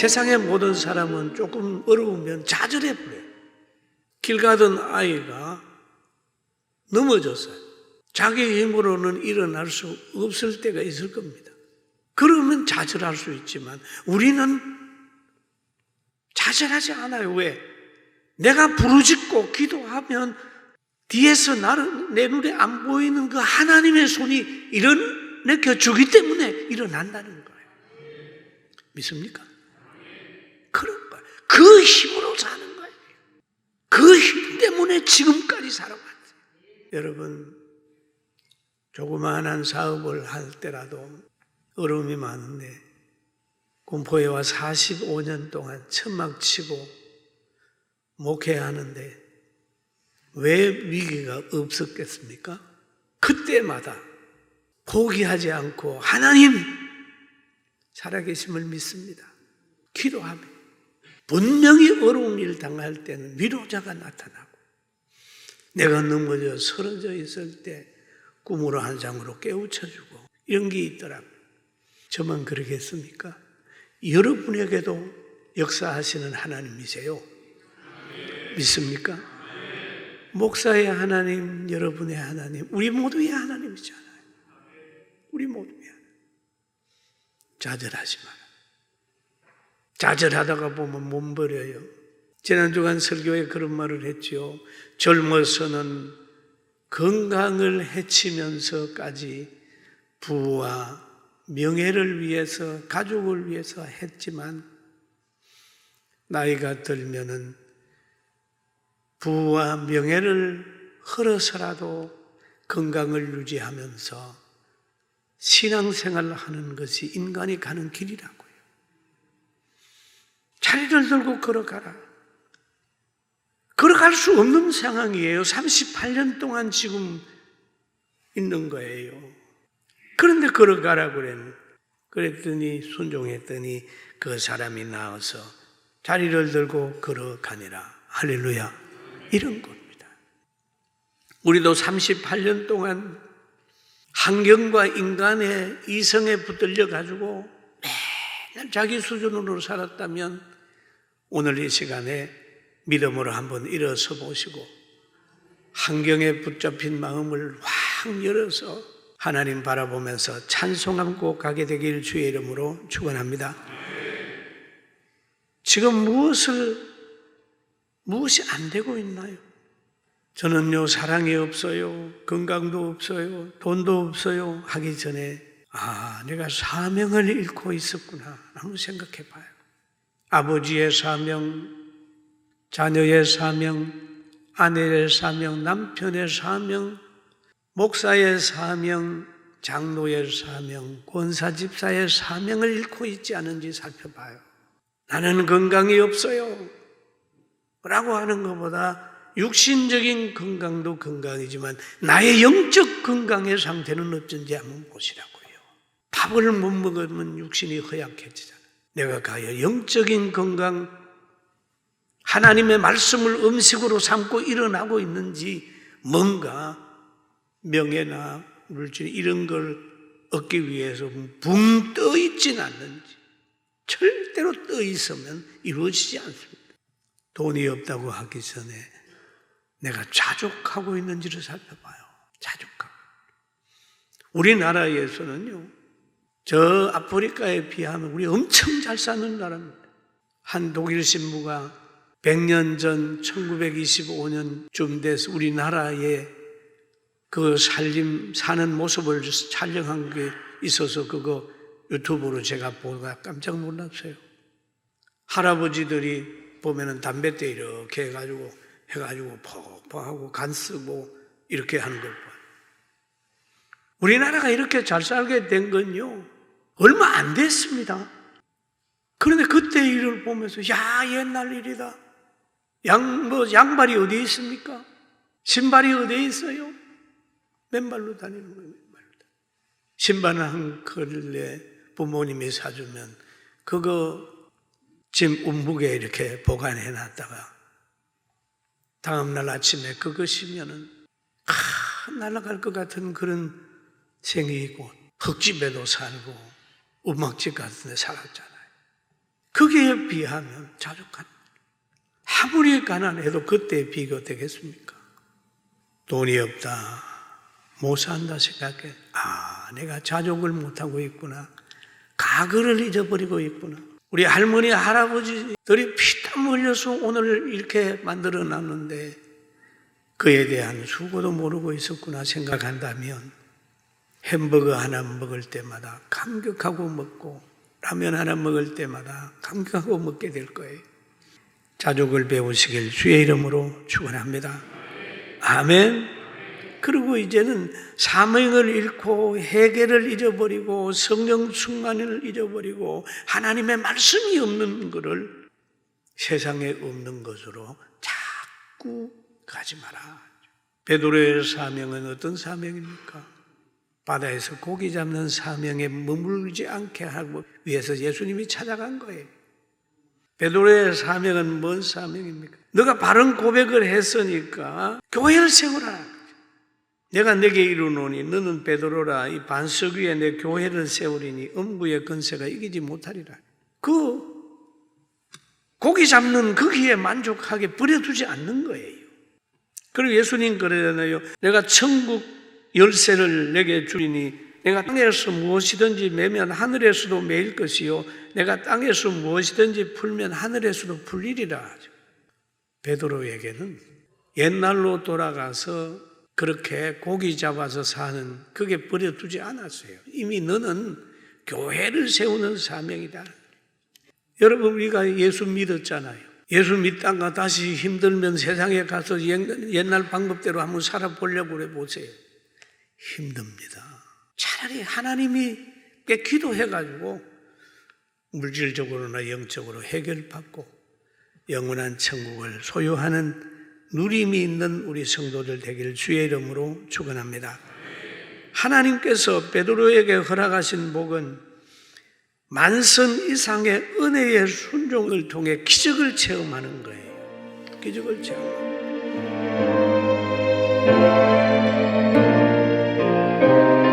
세상의 모든 사람은 조금 어려우면 좌절해 버려요. 길 가던 아이가 넘어졌어요. 자기 힘으로는 일어날 수 없을 때가 있을 겁니다. 그러면 좌절할 수 있지만 우리는 좌절하지 않아요. 왜? 내가 부르짖고 기도하면 뒤에서 나를 내 눈에 안 보이는 그 하나님의 손이 일어내켜 주기 때문에 일어난다는 거예요. 믿습니까? 그런 거예요. 그 힘으로 사는 거예요. 그 힘 때문에 지금까지 살아왔어요. 여러분, 조그마한 사업을 할 때라도 어려움이 많은데, 공포에 와 45년 동안 천막 치고 목회하는데 왜 위기가 없었겠습니까? 그때마다 포기하지 않고 하나님 살아계심을 믿습니다. 기도하며 분명히 어려운 일 당할 때는 위로자가 나타나고 내가 넘어져 쓰러져 있을 때 꿈으로 한 장으로 깨우쳐주고 이런 게 있더라고요. 저만 그러겠습니까? 여러분에게도 역사하시는 하나님이세요. 믿습니까? 목사의 하나님, 여러분의 하나님, 우리 모두의 하나님이잖아요. 우리 모두의 하나님. 좌절하지 마라. 좌절하다가 보면 몸 버려요. 지난 주간 설교에 그런 말을 했지요. 젊어서는 건강을 해치면서까지 부와 명예를 위해서 가족을 위해서 했지만 나이가 들면은 부와 명예를 헐어서라도 건강을 유지하면서 신앙생활을 하는 것이 인간이 가는 길이라고요. 자리를 들고 걸어가라. 걸어갈 수 없는 상황이에요. 38년 동안 지금 있는 거예요. 그런데 걸어가라 그랬더니 순종했더니 그 사람이 나와서 자리를 들고 걸어가니라. 할렐루야. 이런 겁니다. 우리도 38년 동안 환경과 인간의 이성에 붙들려 가지고 맨날 자기 수준으로 살았다면 오늘 이 시간에 믿음으로 한번 일어서 보시고 환경에 붙잡힌 마음을 확 열어서 하나님 바라보면서 찬송하고 가게 되길 주의 이름으로 축원합니다. 지금 무엇을 무엇이 안 되고 있나요? 저는요 사랑이 없어요, 건강도 없어요, 돈도 없어요 하기 전에 아 내가 사명을 잃고 있었구나 한번 생각해봐요. 아버지의 사명, 자녀의 사명, 아내의 사명, 남편의 사명, 목사의 사명, 장로의 사명, 권사 집사의 사명을 잃고 있지 않은지 살펴봐요. 나는 건강이 없어요. 라고 하는 것보다 육신적인 건강도 건강이지만 나의 영적 건강의 상태는 어쩐지 한번 보시라고요. 밥을 못 먹으면 육신이 허약해지잖아요. 내가 가여 영적인 건강, 하나님의 말씀을 음식으로 삼고 일어나고 있는지 뭔가 명예나 물질 이런 걸 얻기 위해서 붕 떠 있진 않는지 절대로 떠 있으면 이루어지지 않습니다. 돈이 없다고 하기 전에 내가 자족하고 있는지를 살펴봐요. 자족하고. 우리나라에서는요, 저 아프리카에 비하면 우리 엄청 잘 사는 나라입니다. 한 독일 신부가 100년 전 1925년쯤 돼서 우리나라에 그 살림, 사는 모습을 촬영한 게 있어서 그거 유튜브로 제가 보다가 깜짝 놀랐어요. 할아버지들이 보면은 담배대 이렇게 해가지고 해가지고 퍽퍽하고 간 쓰고 이렇게 하는 걸 봐요. 우리나라가 이렇게 잘 살게 된 건요 얼마 안 됐습니다. 그런데 그때 일을 보면서 야 옛날 일이다. 양 뭐 양발이 어디에 있습니까? 신발이 어디에 있어요? 맨발로 다니는 거예요. 맨발로. 신발 한 컬레 부모님이 사주면 그거 짐 움북에 이렇게 보관해 놨다가 다음날 아침에 그것이면은 아, 날아갈 것 같은 그런 생이고 흙집에도 살고 우막집 같은 데 살았잖아요. 거기에 비하면 자족한 아무리 가난해도 그때에 비교되겠습니까? 돈이 없다. 못 산다 생각해. 아, 내가 자족을 못하고 있구나. 가글을 잊어버리고 있구나. 우리 할머니, 할아버지들이 피땀 흘려서 오늘 이렇게 만들어 놨는데 그에 대한 수고도 모르고 있었구나 생각한다면 햄버거 하나 먹을 때마다 감격하고 먹고 라면 하나 먹을 때마다 감격하고 먹게 될 거예요. 자족을 배우시길 주의 이름으로 축원합니다. 아멘. 그리고 이제는 사명을 잃고 해계를 잊어버리고 성령 충만을 잊어버리고 하나님의 말씀이 없는 것을 세상에 없는 것으로 자꾸 가지 마라. 베드로의 사명은 어떤 사명입니까? 바다에서 고기 잡는 사명에 머물지 않게 하고 위해서 예수님이 찾아간 거예요. 베드로의 사명은 뭔 사명입니까? 너가 바른 고백을 했으니까 교회를 세우라. 내가 내게 이루노니 너는 베드로라 이 반석 위에 내 교회를 세우리니 음부의 건세가 이기지 못하리라. 그 고기 잡는 거기에 만족하게 버려두지 않는 거예요. 그리고 예수님 그러잖아요. 내가 천국 열쇠를 내게 주리니 내가 땅에서 무엇이든지 매면 하늘에서도 매일 것이요 내가 땅에서 무엇이든지 풀면 하늘에서도 풀리리라. 베드로에게는 옛날로 돌아가서 그렇게 고기 잡아서 사는 그게 버려두지 않았어요. 이미 너는 교회를 세우는 사명이다. 여러분 우리가 예수 믿었잖아요. 예수 믿다가 다시 힘들면 세상에 가서 옛날 방법대로 한번 살아보려고 그래 보세요. 힘듭니다. 차라리 하나님이 께 기도해가지고 물질적으로나 영적으로 해결받고 영원한 천국을 소유하는 누림이 있는 우리 성도들 되기를 주의 이름으로 축원합니다. 하나님께서 베드로에게 허락하신 복은 만선 이상의 은혜의 순종을 통해 기적을 체험하는 거예요. 기적을 체험. Thank you.